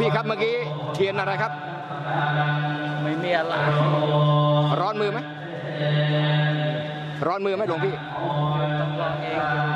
พี่ครับเมื่อกี้เทียนอะไรครับ ไม่มีอะไร ร้อนมือไหม ร้อนมือไหมหลวงพี่ต้องลองเอง